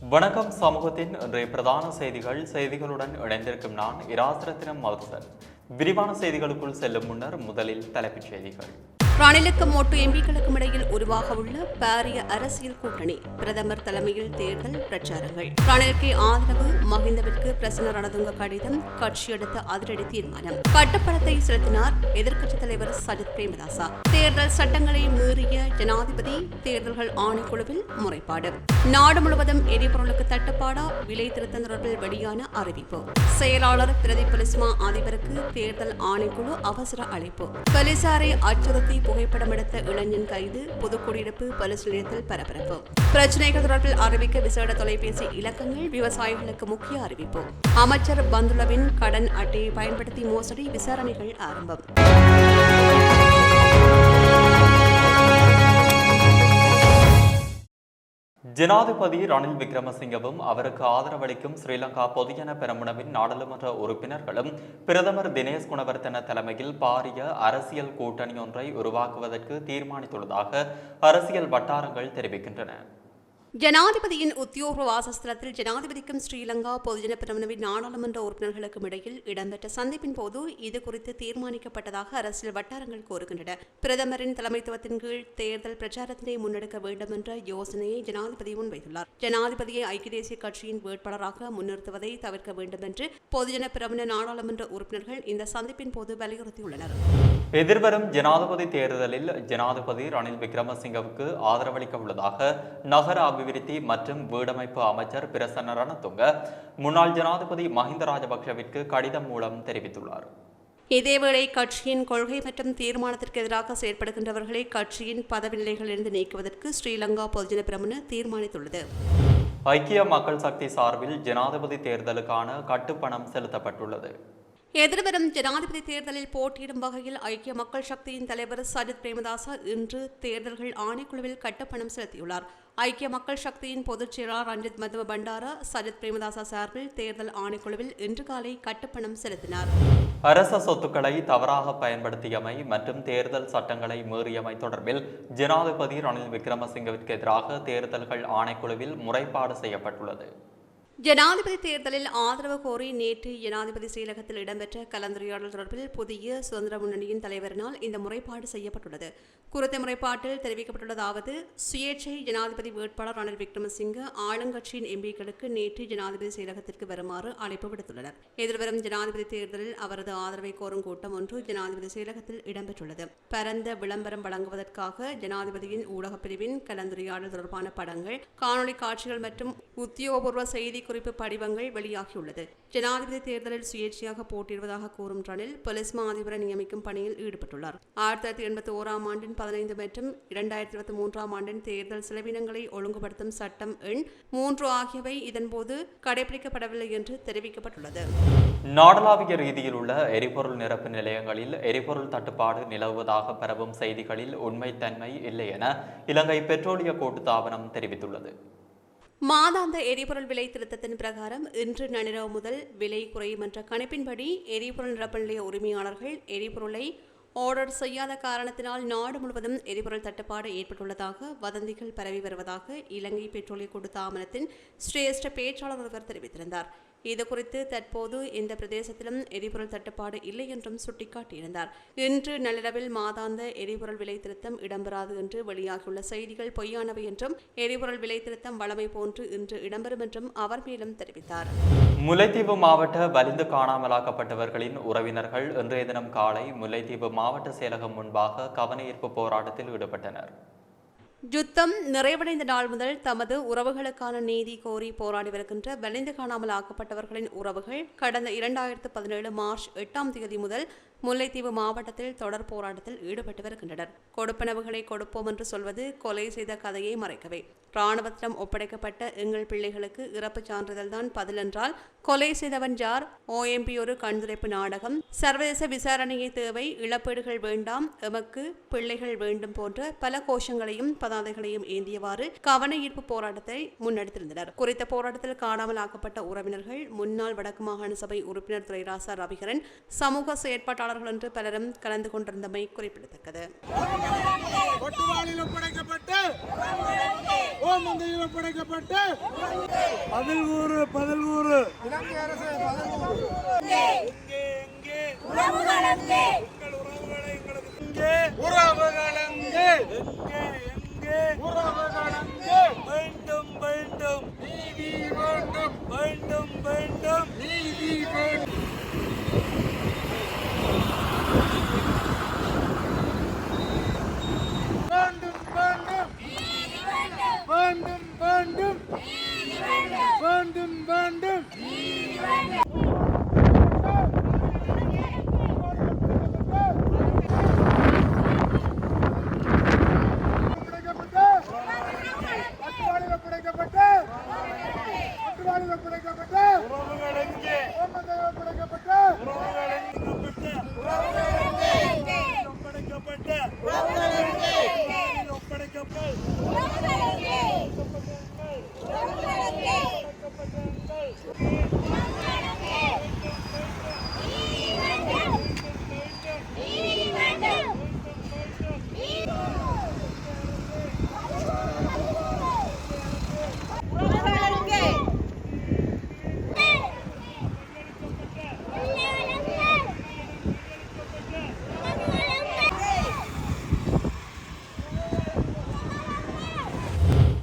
வணக்கம் சமூகத்தின் இன்றைய பிரதான செய்திகள். செய்திகளுடன் இணைந்திருக்கும் நான் இராசரத்தினம் மதுசன். விரிவான செய்திகளுக்குள் செல்லும் முன்னர் முதலில் தலைப்புச் செய்திகள். ரணிலுக்கும் மொட்டு எம்பிக்களுக்கும் இடையில் உருவாக உள்ள பாரிய அரசியல் கூட்டணி. பிரதமர் தலைமையில் தேர்தல் பிரச்சாரங்கள். ரணிலுக்கு ஆதரவு மகிந்தவிற்கு பிரசன ரணதுங்க கடிதம் கட்சி எடுத்த அதிரடி தீர்மானம். கட்டுப்பணத்தை செலுத்தினார் எதிர்க்கட்சித் தலைவர் சஜித் பிரேமதாசா. தேர்தல் சட்டங்களை மீறிய ஜனாதிபதி தேர்தல்கள் ஆணைக்குழுவில் முறைப்பாடு. நாடு முழுவதும் எரிபொருளுக்கு தட்டுப்பாடா? விலை திருத்தம் தொடர்பில் வெளியான அறிவிப்பு. செயலாளர் பிரதி பொலிஸ்மா அதிபருக்கு தேர்தல் ஆணைக்குழு அவசர அழைப்பு. போலீசாரை அச்சுறுத்தி புகைப்படம் எடுத்த இளைஞன் கைது புதுக்குடியிருப்பு போலீஸ் நிலையத்தில் பரபரப்பு. பிரச்சினைகள் தொடர்பில் அறிவிக்க விசேட தொலைபேசி இலக்கங்கள் விவசாயிகளுக்கு முக்கிய அறிவிப்பு. அமைச்சர் பந்துலவின் கடன் அட்டையை பயன்படுத்தி மோசடி விசாரணைகள் ஆரம்பம். ஜனாதிபதி ரணில் விக்ரமசிங்கவும் அவருக்கு ஆதரவளிக்கும் ஸ்ரீலங்கா பொதுஜன பெரமுனவின் நாடாளுமன்ற உறுப்பினர்களும் பிரதமர் தினேஷ் குணவர்த்தன தலைமையில் பாரிய அரசியல் கூட்டணி ஒன்றை உருவாக்குவதற்கு தீர்மானித்துள்ளதாக அரசியல் வட்டாரங்கள் தெரிவிக்கின்றன. ஜனாதிபதியின் உத்தியோக வாசஸ்தலத்தில் ஜனாதிபதிக்கும் ஸ்ரீலங்கா பொதுஜன பிரமணவின் நாடாளுமன்ற உறுப்பினர்களுக்கும் இடையில் இடம்பெற்ற சந்திப்பின் போது இது குறித்து தீர்மானிக்கப்பட்டதாக அரசியல் வட்டாரங்கள் கூறுகின்றன. பிரதமரின் தலைமைத்துவத்தின் கீழ் தேர்தல் பிரச்சாரத்தினை முன்னெடுக்க வேண்டும் என்ற யோசனையை ஜனாதிபதி முன்வைத்துள்ளார். ஜனாதிபதியை ஐக்கிய தேசிய கட்சியின் வேட்பாளராக முன்னிறுத்துவதை தவிர்க்க வேண்டும் என்று பொதுஜன பிரமண நாடாளுமன்ற உறுப்பினர்கள் இந்த சந்திப்பின் போது வலியுறுத்தியுள்ளனர். எதிர்வரும் ஜனாதிபதி தேர்தலில் ஜனாதிபதி ரணில் விக்ரமசிங்கவுக்கு ஆதரவளிக்க உள்ளதாக நகர அபிவிருத்தி மற்றும் வீடமைப்பு அமைச்சர் பிரசன்ன ரணதுங்க முன்னாள் ஜனாதிபதி மஹிந்த ராஜபக்ஷவிற்கு கடிதம் மூலம் தெரிவித்துள்ளார். இதேவேளை கட்சியின் கொள்கை மற்றும் தீர்மானத்திற்கு எதிராக செயற்படுகின்றவர்களை கட்சியின் பதவி நிலைகளிலிருந்து நீக்குவதற்கு ஸ்ரீலங்கா பொதுஜன பிரமுன தீர்மானித்துள்ளது. ஐக்கிய மக்கள் சக்தி சார்பில் ஜனாதிபதி தேர்தலுக்கான கட்டுப்பணம் செலுத்தப்பட்டுள்ளது. எதிர்வரும் ஜனாதிபதி தேர்தலில் போட்டியிடும் வகையில் ஐக்கிய மக்கள் சக்தியின் தலைவர் சஜித் பிரேமதாச இன்று தேர்தல்கள் ஆணைக்குழுவில் கட்டப்பணம் செலுத்தியுள்ளார். ஐக்கிய மக்கள் சக்தியின் பொதுச் செயலாளர் ரஞ்சித் மதுவ பண்டாரா சஜித் பிரேமதாசா சார்பில் தேர்தல் ஆணைக்குழுவில் இன்று காலை கட்டப்பணம் செலுத்தினார். அரச சொத்துக்களை தவறாக பயன்படுத்தியமை மற்றும் தேர்தல் சட்டங்களை மீறியமை தொடர்பில் ஜனாதிபதி ரணில் விக்ரமசிங்கவிற்கு எதிராக தேர்தல்கள் ஆணைக்குழுவில் முறைப்பாடு செய்யப்பட்டுள்ளது. ஜனாதிபதி தேர்தலில் ஆதரவு கோரி நேற்று ஜனாதிபதி செயலகத்தில் இடம்பெற்ற கலந்துரையாடல் தொடர்பில் புதிய சுதந்திர முன்னணியின் தலைவரினால் இந்த முறைப்பாடு செய்யப்பட்டுள்ளது. குறித்த முறைப்பாட்டில் தெரிவிக்கப்பட்டுள்ளதாவது சுயேட்சை ஜனாதிபதி வேட்பாளர் ரணில் விக்ரமசிங்க ஆளுங்கட்சியின் எம்பிக்களுக்கு நேற்று ஜனாதிபதி செயலகத்திற்கு வருமாறு அழைப்பு விடுத்துள்ளனர். எதிர்வரும் ஜனாதிபதி தேர்தலில் அவரது ஆதரவை கோரும் கூட்டம் ஒன்று ஜனாதிபதி செயலகத்தில் இடம்பெற்றுள்ளது. பரந்த விளம்பரம் வழங்குவதற்காக ஜனாதிபதியின் ஊடகப் பிரிவின் கலந்துரையாடல் தொடர்பான படங்கள் காணொலி காட்சிகள் மற்றும் உத்தியோகபூர்வ செய்தி குறிப்பு படிவங்கள் வெளியாகியுள்ளது. ஜனாதிபதி தேர்தலில் சுயேட்சையாக போட்டியிடுவதாக கூறும் ரணில் பொலிஸ்மா அதிபரை நியமிக்கும் பணியில் ஈடுபட்டுள்ளார். ஆயிரத்தி தொள்ளாயிரத்தி எண்பத்தி ஓராம் ஆண்டின் பதினைந்து மற்றும் இரண்டாயிரத்தி இருபத்தி மூன்றாம் ஆண்டின் தேர்தல் செலவினங்களை ஒழுங்குபடுத்தும் சட்டம் எண் மூன்று ஆகியவை இதன்போது கடைபிடிக்கப்படவில்லை என்று தெரிவிக்கப்பட்டுள்ளது. நாடளாவிய ரீதியில் உள்ள எரிபொருள் நிரப்பு நிலையங்களில் எரிபொருள் தட்டுப்பாடு நிலவுவதாக பரவும் செய்திகளில் உண்மைத்தன்மை இல்லை என இலங்கை பெட்ரோலிய கூட்டுத்தாபனம் தெரிவித்துள்ளது. மாதாந்த எரிபொருள் விலை திருத்தத்தின் பிரகாரம் இன்று நள்ளிரவு முதல் விலை குறையும் என்ற கணிப்பின்படி எரிபொருள் நிரப்பு நிலைய உரிமையாளர்கள் எரிபொருளை ஆர்டர் செய்யாத காரணத்தினால் நாடு முழுவதும் எரிபொருள் தட்டுப்பாடு ஏற்பட்டுள்ளதாக வதந்திகள் பரவி வருவதாக இலங்கை பெட்ரோலிய கூட்டுத்தாபனத்தின் சிரேஷ்ட பேச்சாளர் ஒருவர் தெரிவித்திருந்தார். இதுகுறித்து தற்போது இந்த பிரதேசத்திலும் எரிபொருள் தட்டுப்பாடு இல்லை என்றும் சுட்டிக்காட்டியிருந்தார். இன்று நள்ளிரவில் மாதாந்த எரிபொருள் விலை திருத்தம் இடம்பெறாது என்று வெளியாகியுள்ள செய்திகள் பொய்யானவை என்றும் எரிபொருள் விலை திருத்தம் வழமை போன்று இன்று இடம்பெறும் என்றும் அவர் மேலும் தெரிவித்தார். முல்லைத்தீவு மாவட்ட வலிந்து காணாமலாக்கப்பட்டவர்களின் உறவினர்கள் இன்றைய தினம் காலை முல்லைத்தீவு மாவட்ட செயலகம் முன்பாக கவனஈர்ப்பு போராட்டத்தில் ஈடுபட்டனர். யுத்தம் நிறைவடைந்த நாள் முதல் தமது உறவுகளுக்கான நீதி கோரி போராடி வருகின்ற வலிந்து காணாமல் ஆக்கப்பட்டவர்களின் உறவுகள் கடந்த இரண்டாயிரத்து பதினேழு மார்ச் எட்டாம் தேதி முதல் முல்லைத்தீவு மாவட்டத்தில் தொடர் போராட்டத்தில் ஈடுபட்டு வருகின்றனர் கொடுப்பனவுகளை கொடுப்போம் என்று சொல்வது கொலை செய்த கதையை மறைக்கவே. இராணுவத்திடம் ஒப்படைக்கப்பட்ட எங்கள் பிள்ளைகளுக்கு இறப்புச் சான்றிதழ் தான் பதில் என்றால் கொலை செய்தவன் யார்? ஓஎம்பி ஒரு கண்துடைப்பு நாடகம். சர்வதேச விசாரணையை தேவை. இழப்பீடுகள் வேண்டாம். எமக்கு பிள்ளைகள் வேண்டும் போன்ற பல கோஷங்களையும் பதாதைகளையும் ஏந்தியவாறு கவன ஈர்ப்பு போராட்டத்தை முன்னெடுத்திருந்தனர். குறித்த போராட்டத்தில் காணாமல் ஆக்கப்பட்ட உறவினர்கள் முன்னாள் வடக்கு மாகாண சபை உறுப்பினர் துரைராசா ரவிகரன் சமூக செயற்பாட்டாளர் செயலாளர்கள் என்று பலரும் கலந்து கொண்டிருந்தமை குறிப்பிடத்தக்கது. ஒட்டுவாளில் ஒப்படைக்கப்பட்டு ஓமந்தையில் ஒப்படைக்கப்பட்டு பதில் கூறு பதில் கூறு இலங்கை அரசு பதில் கூறு எங்கே எங்கே உங்கள் உறவுகளை எங்களுக்கு இங்கே. உறவுகள் எங்கே எங்கே. எங்கே உறவுகள் எங்கே வேண்டும் வேண்டும். வேண்டும் வேண்டும் வேண்டும் நீதி வேண்டும் வேண்டும் வேண்டும் வேண்டும் வேண்டும் வேண்டும் வேண்டும் உறவுகள் எங்கே ஒப்படைக்கப்பட்ட உறவுகள் எங்கே ஒப்படைக்கப்பட்ட ஒப்படைக்கப்பட்ட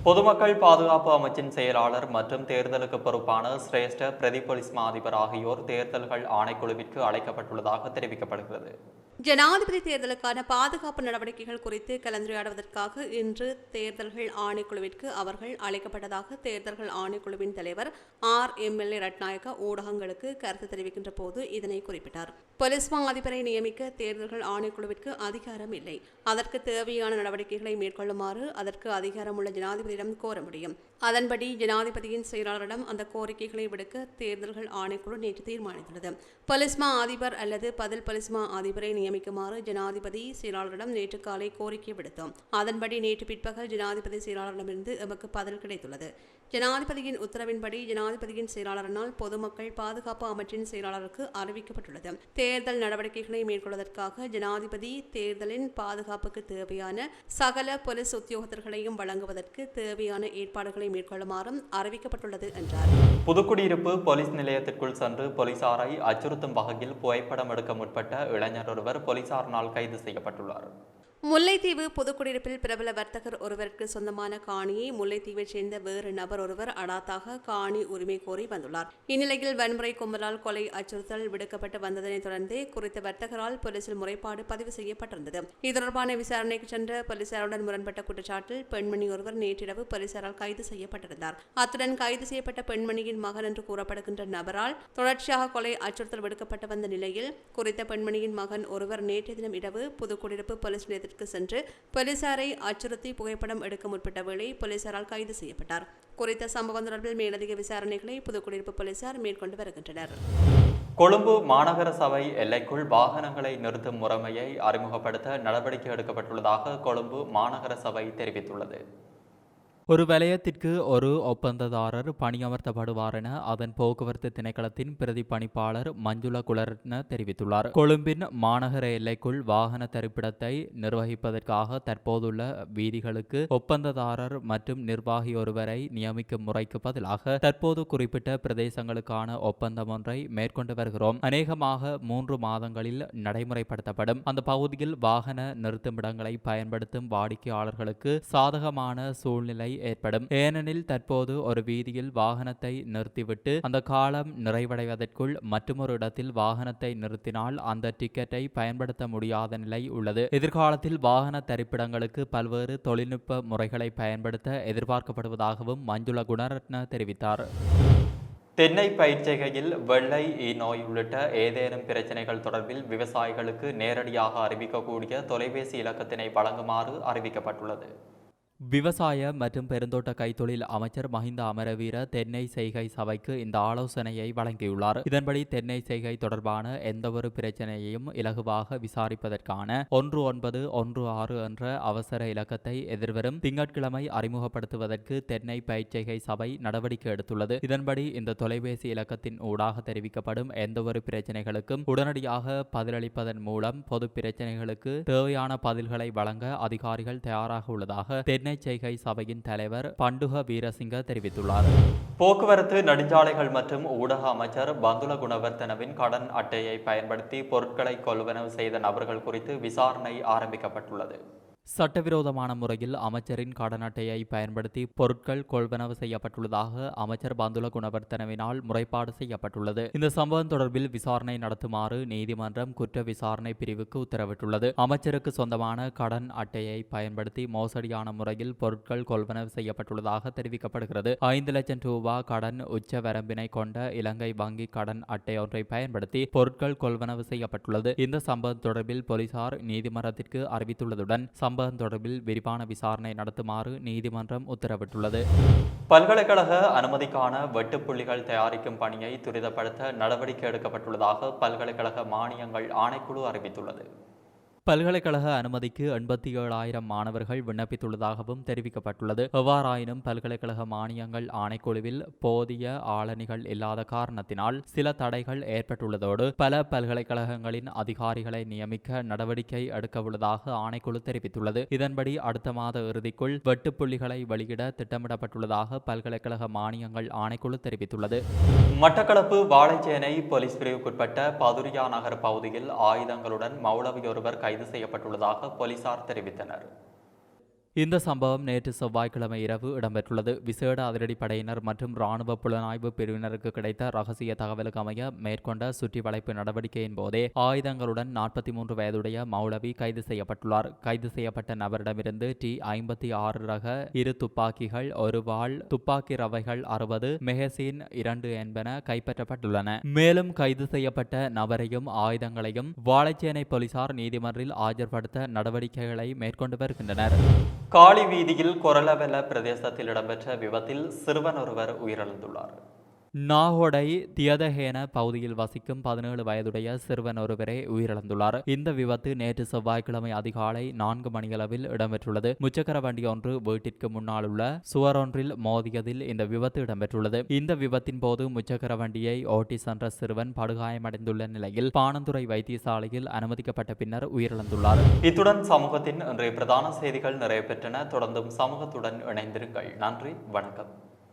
பொதுமக்கள் பாதுகாப்பு அமைச்சின் செயலாளர் மற்றும் தேர்தலுக்கு பொறுப்பான சிரேஷ்ட பிரதி மா அதிபர் ஆகியோர் தேர்தல்கள் ஆணைக்குழுவிற்கு அழைக்கப்பட்டுள்ளதாக தெரிவிக்கப்படுகிறது. ஜனாதிபதி தேர்தலுக்கான பாதுகாப்பு நடவடிக்கைகள் குறித்து கலந்துரையாடுவதற்காக இன்று தேர்தல்கள் ஆணைக்குழுவிற்கு அவர்கள் அழைக்கப்பட்டதாக தேர்தல்கள் ஆணைக்குழுவின் தலைவர் ஆர். எம்எல்ஏ ரட்நாயக்க ஊடகங்களுக்கு கருத்து தெரிவிக்கின்ற போது இதனை குறிப்பிட்டார். போலீஸ் மா அதிபரை நியமிக்க தேர்தல்கள் ஆணைக்குழுவிற்கு அதிகாரம் இல்லை. அதற்கு தேவையான நடவடிக்கைகளை மேற்கொள்ளுமாறு அதற்கு அதிகாரம் உள்ள ஜனாதிபதியிடம் கோர முடியும். அதன்படி ஜனாதிபதியின் செயலாளரிடம் அந்த கோரிக்கைகளை விடுக்க தேர்தல்கள் ஆணைக்குழு நேற்று தீர்மானித்துள்ளது. பொலிஸ்மா அதிபர் அல்லது பதில் பொலிஸ்மா அதிபரை நியமிக்குமாறு ஜனாதிபதி செயலாளரிடம் நேற்று காலை கோரிக்கை விடுத்தோம். அதன்படி நேற்று பிற்பகல் ஜனாதிபதி செயலாளரிடமிருந்து எமக்கு பதில் கிடைத்துள்ளது. ஜனாதிபதியின் உத்தரவின்படி ஜனாதிபதியின் செயலாளரினால் பொதுமக்கள் பாதுகாப்பு அமைச்சின் செயலாளருக்கு அறிவிக்கப்பட்டுள்ளது. தேர்தல் நடவடிக்கைகளை மேற்கொள்வதற்காக ஜனாதிபதி தேர்தலின் பாதுகாப்புக்கு தேவையான சகல போலீஸ் உத்தியோகத்தர்களையும் வழங்குவதற்கு தேவையான ஏற்பாடுகளை மேற்கொள்ளுமாறும் அறிவிக்கப்பட்டுள்ளது என்றார். புதுக்குடியிருப்பு போலீஸ் நிலையத்திற்குள் சென்று போலீசாரை அச்சுறுத்தும் வகையில் புகைப்படம் எடுக்க முற்பட்ட இளைஞர் ஒருவர் போலீசாரினால் கைது செய்யப்பட்டுள்ளார் முல்லைத்தீவு புதுக்குடியிருப்பில் பிரபல வர்த்தகர் ஒருவருக்கு சொந்தமான காணியை முல்லைத்தீவைச் சேர்ந்த வேறு நபர் ஒருவர் அடாத்தாக காணி உரிமை கோரி வந்துள்ளார். இந்நிலையில் வன்முறை கும்பலால் கொலை அச்சுறுத்தல் விடுக்கப்பட்டு வந்ததனைத் தொடர்ந்து குறித்த வர்த்தகரால் போலீசில் முறைப்பாடு பதிவு செய்யப்பட்டிருந்தது. இது தொடர்பான விசாரணைக்கு சென்ற போலீசாருடன் முரண்பட்ட குற்றச்சாட்டில் பெண்மணி ஒருவர் நேற்றிரவு போலீசாரால் கைது செய்யப்பட்டிருந்தார். அத்துடன் கைது செய்யப்பட்ட பெண்மணியின் மகன் என்று கூறப்படுகின்ற நபரால் தொடர்ச்சியாக கொலை அச்சுறுத்தல் விடுக்கப்பட்டு வந்த நிலையில் குறித்த பெண்மணியின் மகன் ஒருவர் நேற்றைய தினம் இரவு புதுக்குடியிருப்பு போலீஸ் நிலையத்திற்கு சென்று போலீசாரை அச்சுறுத்தி புகைப்படம் எடுக்க முற்பட்ட வேளை போலீசாரால் கைது செய்யப்பட்டார். குறித்த சம்பவம் தொடர்பில் மேலதிக விசாரணைகளை புதுக்குடியிருப்பு போலீசார் மேற்கொண்டு வருகின்றனர். கொழும்பு மாநகர சபை எல்லைக்குள் வாகனங்களை நிறுத்தும் முறைமையை அறிமுகப்படுத்த நடவடிக்கை எடுக்கப்பட்டுள்ளதாக கொழும்பு மாநகர சபை தெரிவித்துள்ளது. ஒரு வலயத்திற்கு ஒரு ஒப்பந்ததாரர் பணியமர்த்தப்படுவார் என அதன் போக்குவரத்து திணைக்களத்தின் பிரதி பணிப்பாளர் மஞ்சுள குலரட்ன தெரிவித்துள்ளார். கொழும்பின் மாநகர எல்லைக்குள் வாகன தரிப்பிடத்தை நிர்வகிப்பதற்காக தற்போதுள்ள வீதிகளுக்கு ஒப்பந்ததாரர் மற்றும் நிர்வாகி ஒருவரை நியமிக்கும் முறைக்கு பதிலாக தற்போது குறிப்பிட்ட பிரதேசங்களுக்கான ஒப்பந்தம் ஒன்றை மேற்கொண்டு வருகிறோம். அநேகமாக மூன்று மாதங்களில் நடைமுறைப்படுத்தப்படும். அந்த பகுதியில் வாகன நிறுத்துமிடங்களை பயன்படுத்தும் வாடிக்கையாளர்களுக்கு சாதகமான சூழ்நிலை ஏற்படும். ஏனெனில் தற்போது ஒரு வீதியில் வாகனத்தை நிறுத்திவிட்டு அந்த காலம் நிறைவடைவதற்குள் மற்றொரு இடத்தில் வாகனத்தை நிறுத்தினால் அந்த டிக்கெட்டை பயன்படுத்த முடியாத நிலை உள்ளது. எதிர்காலத்தில் வாகன தரிப்பிடங்களுக்கு பல்வேறு தொழில்நுட்ப முறைகளை பயன்படுத்த எதிர்பார்க்கப்படுவதாகவும் மஞ்சுள குணரத்ன தெரிவித்தார். தென்னை பயிர்ச்செய்கையில் வெள்ளை ஈ நோய் உள்ளிட்ட ஏதேனும் பிரச்சனைகள் தொடர்பில் விவசாயிகளுக்கு நேரடியாக அறிவிக்கக்கூடிய தொலைபேசி இலக்கத்தினை வழங்குமாறு அறிவிக்கப்பட்டுள்ளது. விவசாய மற்றும் பெருந்தோட்ட கைத்தொழில் அமைச்சர் மஹிந்த அமரவீர தென்னை செய்கை சபைக்கு இந்த ஆலோசனையை வழங்கியுள்ளார். இதன்படி தென்னை செய்கை தொடர்பான எந்தவொரு பிரச்சனையையும் இலகுவாக விசாரிப்பதற்கான ஒன்று ஒன்பது ஒன்று ஆறு என்ற அவசர இலக்கத்தை எதிர்வரும் திங்கட்கிழமை அறிமுகப்படுத்துவதற்கு தென்னை பயிற்சிகை சபை நடவடிக்கை எடுத்துள்ளது. இதன்படி இந்த தொலைபேசி இலக்கத்தின் ஊடாக தெரிவிக்கப்படும் எந்தவொரு பிரச்சனைகளுக்கும் உடனடியாக பதிலளிப்பதன் மூலம் பொது பிரச்சனைகளுக்கு தேவையான பதில்களை வழங்க அதிகாரிகள் தயாராக உள்ளதாக தென்னை செய்கை சபையின் தலைவர் பண்டுக வீரசிங்க தெரிவித்துள்ளார். போக்குவரத்து நெடுஞ்சாலைகள் மற்றும் ஊடக அமைச்சர் பந்துல குணவர்த்தனவின் கடன் அட்டையை பயன்படுத்தி பொருட்களை கொள்வனவு செய்த நபர்கள் குறித்து விசாரணை ஆரம்பிக்கப்பட்டுள்ளது. சட்டவிரோதமான முறையில் அமைச்சரின் கடன் அட்டையை பயன்படுத்தி பொருட்கள் கொள்வனவு செய்யப்பட்டுள்ளதாக அமைச்சர் பந்துல குணவர்த்தனவினால் முறைப்பாடு செய்யப்பட்டுள்ளது. இந்த சம்பவம் தொடர்பில் விசாரணை நடத்துமாறு நீதிமன்றம் குற்ற விசாரணை பிரிவுக்கு உத்தரவிட்டுள்ளது. அமைச்சருக்கு சொந்தமான கடன் அட்டையை பயன்படுத்தி மோசடியான முறையில் பொருட்கள் கொள்வனவு செய்யப்பட்டுள்ளதாக தெரிவிக்கப்படுகிறது. ஐந்து லட்சம் ரூபாய் கடன் உச்ச வரம்பினை கொண்ட இலங்கை வங்கி கடன் அட்டை ஒன்றை பயன்படுத்தி பொருட்கள் கொள்வனவு செய்யப்பட்டுள்ளது. இந்த சம்பவம் தொடர்பில் போலீசார் நீதிமன்றத்திற்கு அறிவித்துள்ளதுடன் சம்பவம் தொடர்பில் விரிவான விசாரணை நடத்துமாறு நீதிமன்றம் உத்தரவிட்டுள்ளது. பல்கலைக்கழக அனுமதிக்கான வெட்டுப்புள்ளிகள் தயாரிக்கும் பணியை துரிதப்படுத்த நடவடிக்கை எடுக்கப்பட்டுள்ளதாக பல்கலைக்கழக மானியங்கள் ஆணைக்குழு அறிவித்துள்ளது. பல்கலைக்கழக அனுமதிக்கு எண்பத்தி ஏழாயிரம் மாணவர்கள் விண்ணப்பித்துள்ளதாகவும் தெரிவிக்கப்பட்டுள்ளது. எவ்வாறாயினும் பல்கலைக்கழக மானியங்கள் ஆணைக்குழுவில் போதிய ஆளணிகள் இல்லாத காரணத்தினால் சில தடைகள் ஏற்பட்டுள்ளதோடு பல பல்கலைக்கழகங்களின் அதிகாரிகளை நியமிக்க நடவடிக்கை எடுக்கவுள்ளதாக ஆணைக்குழு தெரிவித்துள்ளது. இதன்படி அடுத்த மாத இறுதிக்குள் வெட்டுப்புள்ளிகளை வெளியிட திட்டமிடப்பட்டுள்ளதாக பல்கலைக்கழக மானியங்கள் ஆணைக்குழு தெரிவித்துள்ளது. மட்டக்களப்பு வாழைச்சேனை போலீஸ் பிரிவுக்குட்பட்ட பதுரியா நகர் பகுதியில் ஆயுதங்களுடன் மௌலவி ஒருவர் கைது செய்யப்பட்டுள்ளதாக போலீசார் தெரிவித்தனர். இந்த சம்பவம் நேற்று செவ்வாய்க்கிழமை இரவு இடம்பெற்றுள்ளது. விசேட அதிரடிப்படையினர் மற்றும் ராணுவ புலனாய்வு பிரிவினருக்கு கிடைத்த ரகசிய தகவலுக்கு அமைய மேற்கொண்ட சுற்றி வளைப்பு நடவடிக்கையின் போதே ஆயுதங்களுடன் நாற்பத்தி மூன்று வயதுடைய மௌலவி கைது செய்யப்பட்டுள்ளார். கைது செய்யப்பட்ட நபரிடமிருந்து டி ஐம்பத்தி ஆறு ரக இரு துப்பாக்கிகள் ஒரு வாள் துப்பாக்கி ரவைகள் அறுபது மெஹசின் இரண்டு என்பன கைப்பற்றப்பட்டுள்ளன. மேலும் கைது செய்யப்பட்ட நபரையும் ஆயுதங்களையும் வாழைச்சேனை போலீசார் நீதிமன்றில் ஆஜர்படுத்த நடவடிக்கைகளை மேற்கொண்டு வருகின்றனர். காளி வீதியில் கொரலவெல பிரதேசத்தில் இடம்பெற்ற விபத்தில் சிறுவன் ஒருவர் உயிரிழந்துள்ளார். நாகொடை தியதஹேன பகுதியில் வசிக்கும் பதினேழு வயதுடைய சிறுவன் ஒருவரே உயிரிழந்துள்ளார். இந்த விபத்து நேற்று செவ்வாய்க்கிழமை அதிகாலை நான்கு மணியளவில் இடம்பெற்றுள்ளது. முச்சக்கர வண்டி ஒன்று வீட்டிற்கு முன்னால் உள்ள சுவரொன்றில் மோதியதில் இந்த விபத்து இடம்பெற்றுள்ளது. இந்த விபத்தின் போது முச்சக்கர வண்டியை ஓட்டி சென்ற சிறுவன் படுகாயமடைந்துள்ள நிலையில் பாணந்துறை வைத்தியசாலையில் அனுமதிக்கப்பட்ட பின்னர் உயிரிழந்துள்ளார். இத்துடன் சமூகத்தின் இன்றைய பிரதான செய்திகள் நிறைவு பெற்றன. தொடர்ந்தும் சமூகத்துடன் இணைந்திருங்கள். நன்றி. வணக்கம்.